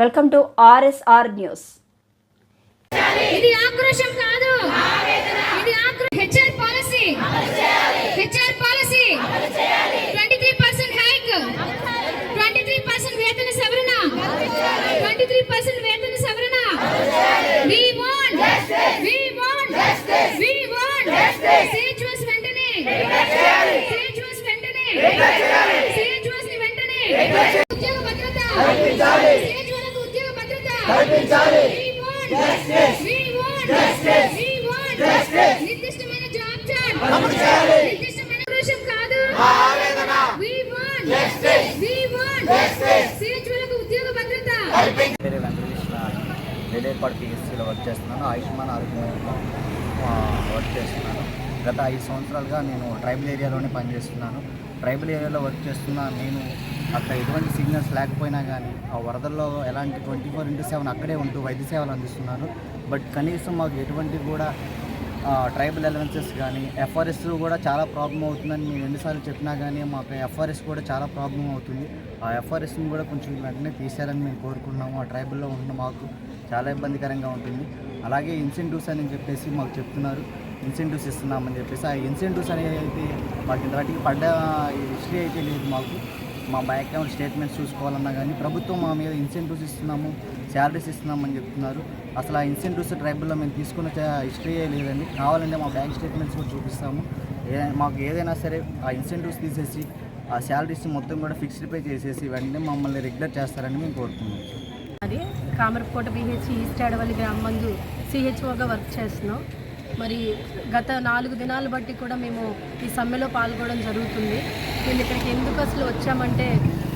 Welcome to RSR news ఇది ఆక్రోశం కాదు ఇది HR policy HR policy twenty three percent hike twenty three percent వేతన సవరణ ట్వంటీ త్రీ పర్సెంట్ వేతన సవరణ we want we want we want సేజువస్ వెంటనే సేజువస్ వెంటనే సేజువస్ని వెంటనే ఉద్యోగ భద్రత సేజువలకు ఉద్యోగ నిర్దిష్టమైన జాబ్ చార్ట్ నిర్దిష్టమైన కాదు. ఉద్యోగ భద్రత. వెంకటకృష్ణ పిఎస్సీలో వర్క్ చేస్తున్నాను. ఆయుష్మాన్ ఆరోగ్యంలో ఆ, వర్క్ చేస్తున్నాను. గత ఐదు సంవత్సరాలుగా నేను ట్రైబల్ ఏరియాలోనే పనిచేస్తున్నాను. ట్రైబల్ ఏరియాలో వర్క్ చేస్తున్నా నేను అక్కడ ఎటువంటి సిగ్నల్స్ లేకపోయినా కానీ ఆ వరదల్లో ఎలాంటి ట్వంటీ ఫోర్ ఇంటూ సెవెన్ అక్కడే ఉంటూ వైద్య సేవలు అందిస్తున్నాను బట్ కనీసం మాకు ఎటువంటి కూడా ట్రైబల్ అలవెన్సెస్ కానీ ఎఫ్ఆర్ఎస్ కూడా చాలా ప్రాబ్లం అవుతుందని నేను ఎన్నిసార్లు చెప్పినా కానీ మాకు ఎఫ్ఆర్ఎస్ కూడా చాలా ప్రాబ్లం అవుతుంది. ఆ ఎఫ్ఆర్ఎస్ని కూడా కొంచెం వెంటనే తీసేయాలని మేము కోరుకున్నాము ఆ ట్రైబల్లో ఉన్న మాకు చాలా ఇబ్బందికరంగా ఉంటుంది. అలాగే ఇన్సెంటివ్స్ అని చెప్పేసి మాకు చెప్తున్నారు. ఇన్సెంటివ్స్ ఇస్తున్నామని చెప్పేసి ఆ ఇన్సెంటివ్స్ అనేది అయితే మాకు ఇంతవాటికి పడ్డ హిస్టరీ అయితే లేదు మాకు. మా బ్యాంక్ అకౌంట్ స్టేట్మెంట్స్ చూసుకోవాలన్నా కానీ ప్రభుత్వం మా మీద ఇన్సెంటివ్స్ ఇస్తున్నాము శాలరీస్ ఇస్తున్నామని చెప్తున్నారు. అసలు ఆ ఇన్సెంటివ్స్ ట్రైబుల్లో మేము తీసుకున్న హిస్టరీ లేదండి. కావాలంటే మా బ్యాంక్ స్టేట్మెంట్స్ కూడా చూపిస్తాము. ఏ మాకు ఏదైనా సరే ఆ ఇన్సెంటివ్స్ తీసేసి ఆ శాలరీస్ మొత్తం కూడా ఫిక్స్డ్ పే చేసేసి వెంటనే మమ్మల్ని రెగ్యులర్ చేస్తారని మేము కోరుతున్నాం అది కామరకోట బీహెచ్ ఈస్ట్ అడవల్లి గ్రామం మందు సిహెచ్ఓగా వర్క్ చేస్తున్నాం. మరి గత నాలుగు దినాలు బట్టి కూడా మేము ఈ సమ్మెలో పాల్గొనడం జరుగుతుంది. మేము ఇక్కడికి ఎందుకు అసలు వచ్చామంటే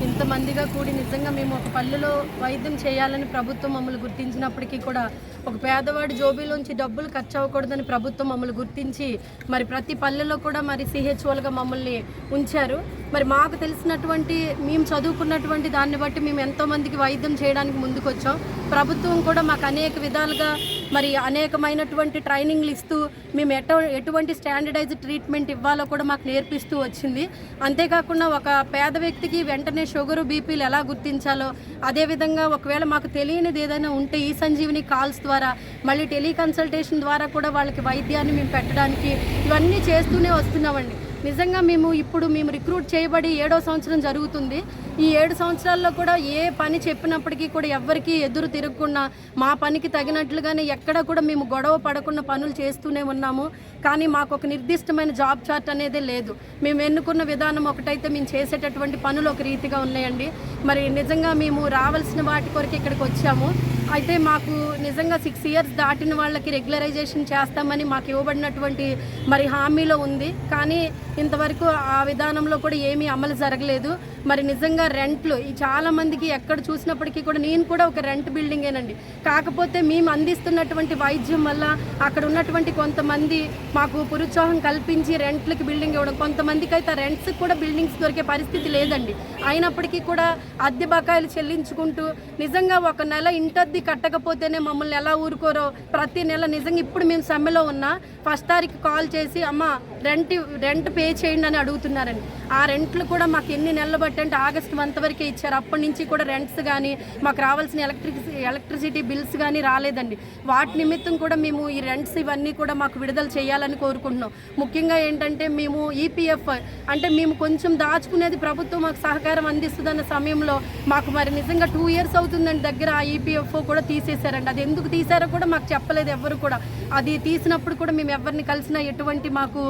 ఇంతమందిగా కూడి నిజంగా మేము ఒక పల్లెలో వైద్యం చేయాలని ప్రభుత్వం మమ్మల్ని గుర్తించినప్పటికీ కూడా ఒక పేదవాడి జోబీలోంచి డబ్బులు ఖర్చు అవ్వకూడదని ప్రభుత్వం మమ్మల్ని గుర్తించి మరి ప్రతి పల్లెలో కూడా మరి సిహెచ్ఓలుగా మమ్మల్ని ఉంచారు. మరి మాకు తెలిసినటువంటి మేము చదువుకున్నటువంటి దాన్ని బట్టి మేము ఎంతోమందికి వైద్యం చేయడానికి ముందుకొచ్చాం. ప్రభుత్వం కూడా మాకు అనేక విధాలుగా మరి అనేకమైనటువంటి ట్రైనింగ్లు ఇస్తూ మేము ఎట ఎటువంటి స్టాండర్డైజ్డ్ ట్రీట్మెంట్ ఇవ్వాలో కూడా మాకు నేర్పిస్తూ వచ్చింది. అంతేకాకుండా ఒక పేద వ్యక్తికి వెంటనే షుగరు బీపీలు ఎలా గుర్తించాలో అదేవిధంగా ఒకవేళ మాకు తెలియనిది ఏదైనా ఉంటే ఈ సంజీవిని కాల్స్ ద్వారా మళ్ళీ టెలికన్సల్టేషన్ ద్వారా కూడా వాళ్ళకి వైద్యాన్ని మేము పెట్టడానికి ఇవన్నీ చేస్తూనే వస్తున్నామండి. నిజంగా మేము ఇప్పుడు మేము రిక్రూట్ చేయబడి ఏడో సంవత్సరం జరుగుతుంది. ఈ ఏడు సంవత్సరాల్లో కూడా ఏ పని చెప్పినప్పటికీ కూడా ఎవ్వరికీ ఎదురు తిరగకుండా మా పనికి తగినట్లుగానే ఎక్కడ కూడా మేము గొడవ పడకుండా పనులు చేస్తూనే ఉన్నాము. కానీ మాకు ఒక నిర్దిష్టమైన జాబ్ చార్ట్ అనేది లేదు. మేము ఎన్నుకున్న విధానం ఒకటైతే మేము చేసేటటువంటి పనులు ఒక రీతిగా ఉన్నాయండి. మరి నిజంగా మేము రావాల్సిన వాటి కొరకు ఇక్కడికి వచ్చాము. అయితే మాకు నిజంగా సిక్స్ ఇయర్స్ దాటిన వాళ్ళకి రెగ్యులరైజేషన్ చేస్తామని మాకు ఇవ్వబడినటువంటి మరి హామీలో ఉంది. కానీ ఇంతవరకు ఆ విధానంలో కూడా ఏమీ అమలు జరగలేదు. మరి నిజంగా రెంట్లు ఈ చాలామందికి ఎక్కడ చూసినప్పటికీ కూడా నేను కూడా ఒక రెంట్ బిల్డింగేనండి కాకపోతే మేము అందిస్తున్నటువంటి వైద్యం వల్ల అక్కడ ఉన్నటువంటి కొంతమంది మాకు పురుత్సాహం కల్పించి రెంట్లకి బిల్డింగ్ ఇవ్వడం కొంతమందికి అయితే రెంట్స్ కూడా బిల్డింగ్స్ దొరికే పరిస్థితి లేదండి. అయినప్పటికీ కూడా అద్దె బకాయిలు చెల్లించుకుంటూ నిజంగా ఒక నెల ఇంటద్దె కట్టకపోతేనే మమ్మల్ని ఎలా ఊరుకోరో ప్రతి నెల నిజంగా ఇప్పుడు మేము సమ్మెలో ఉన్నా ఫస్ట్ తారీఖు కాల్ చేసి అమ్మ రెంట్ రెంట్ పే చేయండి అని అడుగుతున్నారండి ఆ రెంట్లు కూడా మాకు ఎన్ని నెలలు బట్టి అంటే ఆగస్ట్ మంత్ వరకే ఇచ్చారు. అప్పటి నుంచి కూడా రెంట్స్ కానీ మాకు రావాల్సిన ఎలక్ట్రిక్ ఎలక్ట్రిసిటీ బిల్స్ కానీ రాలేదండి. వాటి నిమిత్తం కూడా మేము ఈ రెంట్స్ ఇవన్నీ కూడా మాకు విడుదల చేయాలని కోరుకుంటున్నాం. ముఖ్యంగా ఏంటంటే మేము ఈపీఎఫ్ అంటే మేము కొంచెం దాచుకునేది ప్రభుత్వం మాకు సహకారం అందిస్తుందన్న సమయంలో మాకు మరి నిజంగా టూ ఇయర్స్ అవుతుందండి దగ్గర ఆ ఈపీఎఫ్ కూడా తీసేశారండి. అది ఎందుకు తీసారో కూడా మాకు చెప్పలేదు ఎవరు కూడా. అది తీసినప్పుడు కూడా మేము ఎవరిని కలిసినా ఎటువంటి మాకు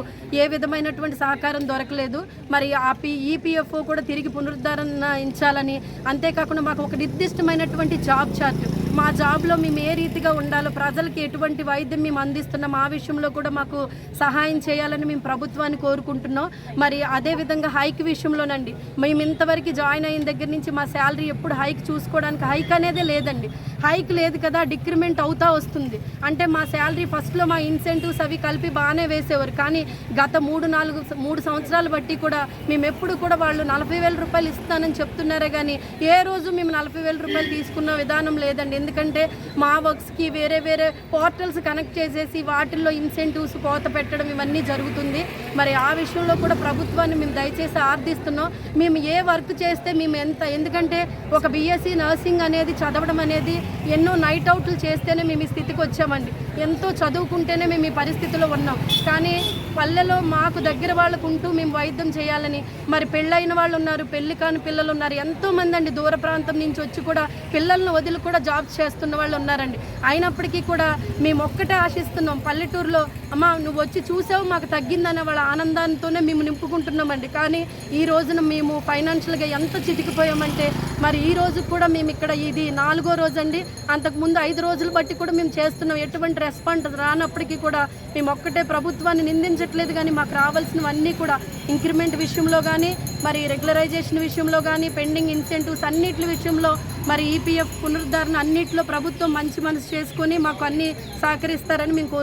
ఏ విధమైనటువంటి సహకారం దొరకలేదు. మరి ఆ పి ఈపీఎఫ్ఓ కూడా తిరిగి పునరుద్ధరించాలని అంతేకాకుండా మాకు ఒక నిర్దిష్టమైనటువంటి జాబ్ చార్ట్ మా జాబ్లో మేము ఏ రీతిగా ఉండాలో ప్రజలకి ఎటువంటి వైద్యం మేము అందిస్తున్నాం ఆ విషయంలో కూడా మాకు సహాయం చేయాలని మేము ప్రభుత్వాన్ని కోరుకుంటున్నాం. మరి అదేవిధంగా హైక్ విషయంలోనండి మేము ఇంతవరకు జాయిన్ అయిన దగ్గర నుంచి మా శాలరీ ఎప్పుడు హైక్ చూసుకోవడానికి హైక్ అనేదే లేదండి. హైక్ లేదు కదా డిక్రిమెంట్ అవుతా వస్తుంది. అంటే మా శాలరీ ఫస్ట్లో మా ఇన్సెంటివ్స్ అవి కలిపి బాగానే వేసేవారు. కానీ గత మూడు నాలుగు మూడు సంవత్సరాలు బట్టి కూడా మేము ఎప్పుడు కూడా వాళ్ళు నలభై వేల రూపాయలు ఇస్తానని చెప్తున్నారే కానీ ఏ రోజు మేము నలభై వేల రూపాయలు తీసుకున్న విధానం లేదండి. ఎందుకంటే మా వర్క్స్కి వేరే వేరే పోర్టల్స్ కనెక్ట్ చేసేసి వాటిల్లో ఇన్సెంటివ్స్ కోత పెట్టడం ఇవన్నీ జరుగుతుంది. మరి ఆ విషయంలో కూడా ప్రభుత్వాన్ని మేము దయచేసి ఆర్థిస్తున్నాం మేము ఏ వర్క్ చేస్తే మేము ఎంత ఎందుకంటే ఒక బీఎస్సీ నర్సింగ్ అనేది చదవడం అనేది ఎన్నో నైట్ అవుట్లు చేస్తేనే మేము ఈ స్థితికి వచ్చామండి. ఎంతో చదువుకుంటేనే మేము ఈ పరిస్థితిలో ఉన్నాం. కానీ పల్లెలో మాకు దగ్గర వాళ్ళకు ఉంటూ మేము వైద్యం చేయాలని మరి పెళ్ళైన వాళ్ళు ఉన్నారు పెళ్ళి కాని పిల్లలు ఉన్నారు ఎంతోమంది అండి దూర ప్రాంతం నుంచి వచ్చి కూడా పిల్లలను వదిలి కూడా జాబ్స్ చేస్తున్న వాళ్ళు ఉన్నారండి. అయినప్పటికీ కూడా మేము ఒక్కటే ఆశిస్తున్నాం పల్లెటూరులో అమ్మ నువ్వు వచ్చి చూసావు మాకు తగ్గిందనే వాళ్ళ ఆనందంతోనే మేము నింపుకుంటున్నామండి. కానీ ఈ రోజున మేము ఫైనాన్షియల్గా ఎంత చితికిపోయామంటే మరి ఈ రోజు కూడా మేము ఇక్కడ ఇది నాలుగో రోజు అండి అంతకుముందు ఐదు రోజులు బట్టి కూడా మేము చేస్తున్నాం. ఎటువంటి రెస్పాన్స్ రానప్పటికీ కూడా మేము ఒక్కటే ప్రభుత్వాన్ని నిందించట్లేదు కానీ మాకు రావాల్సినవన్నీ కూడా ఇంక్రిమెంట్ విషయంలో కానీ మరి రెగ్యులరైజేషన్ విషయంలో కానీ పెండింగ్ ఇన్సెంటివ్స్ అన్నిటి విషయంలో మరి ఈపీఎఫ్ పునరుద్ధరణ అన్నింటిలో ప్రభుత్వం మంచి మనసు చేసుకొని మాకు అన్ని సహకరిస్తారని మేము కోరు